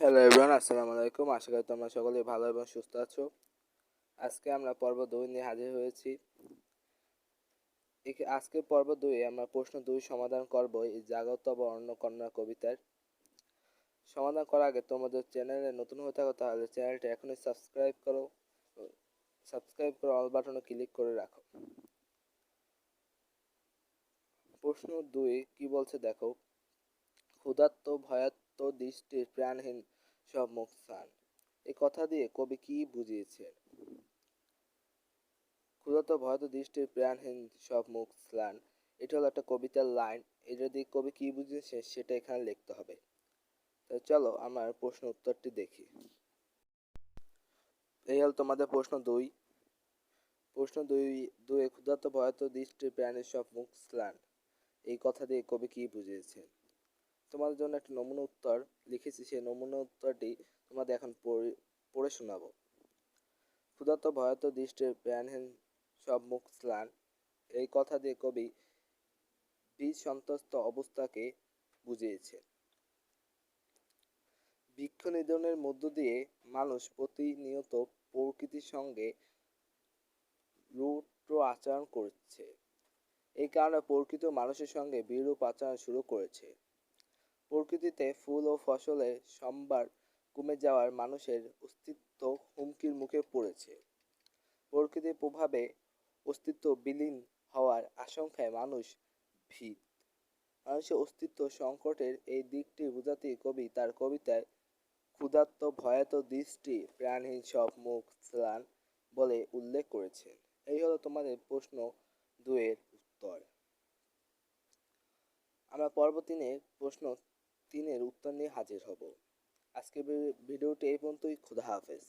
Hello everyone আসসালামু আলাইকুম। আশা করি তোমরা সকলেই ভালো এবং সুস্থ আছো। আজকে আমরা পর্ব দুই নিয়ে হাজির হয়েছি। আজকে পর্ব দুই আমরা প্রশ্ন দুই সমাধান করব এই জাগত বর্ণ কন্যা কবিতার। সমাধান করার আগে তোমাদের চ্যানেলে নতুন হয়ে থাকো তাহলে চ্যানেলটা এখনই সাবস্ক্রাইব করো। সাবস্ক্রাইব করে অল বাটনে ক্লিক করে রাখো। প্রশ্ন দুই, কি বলছে দেখো? ক্ষুধার্ত ভয়াত্ম দৃষ্টির প্রাণহীন সব মুখ স্থান এই কথা দিয়ে কবি কি বুঝিয়েছেন? ক্ষুধার্ত ভয়াত দৃষ্টির প্রাণহীন সব মুখ স্নান এটা হলো একটা কবিতার লাইন। এটা দিয়ে কবি কি বুঝিয়েছে সেটা এখানে লিখতে হবে। তো চলো, আমার প্রশ্ন উত্তরটি দেখি। এই হল তোমাদের প্রশ্ন দুই। প্রশ্ন দুই দুই, ক্ষুধার্ত ভয়াত দৃষ্টির প্রাণের সব মুখ স্নান এই কথা দিয়ে কবি কি বুঝিয়েছেন? তোমাদের জন্য একটা নমুনা উত্তর লিখেছি, সেই নমুনা উত্তরটি তোমাদের এখন পড়ে পড়ে শোনাবো। ক্ষুধার্ত ভয়াত দৃষ্টির, প্রাণহীন, সব মুখ স্লান। এই কথা দিয়ে কবি বীজ সন্তস্ত অবস্থাকে বুঝিয়েছে বৃক্ষ নিধনের মধ্য দিয়ে মানুষ প্রতিনিয়ত প্রকৃতির সঙ্গে রুদ্র আচরণ করছে। এই কারণে প্রকৃত মানুষের সঙ্গে বিরূপ আচরণ শুরু করেছে। প্রকৃতিতে ফুল ও ফসলের সম্ভার কমে যাওয়ার মানুষের অস্তিত্ব হুমকির মুখে পড়েছে। প্রকৃতির প্রভাবে অস্তিত্ব বিলীন হওয়ার আশঙ্কায় মানুষ ভীত। মানুষের অস্তিত্ব সংকটের এই দিকটি বোঝাতেই কবি তার কবিতায়, ক্ষুধার্ত ভয়াত দৃষ্টি প্রাণহীন সব মুখ স্নান বলে উল্লেখ করেছেন। এই হলো তোমাদের প্রশ্ন দুয়ের উত্তর। আমরা পরবর্তীনে প্রশ্ন তিনের উত্তর নিয়ে হাজির হব। আজকে ভিডিওটি এই পর্যন্তই। খুদা হাফেজ।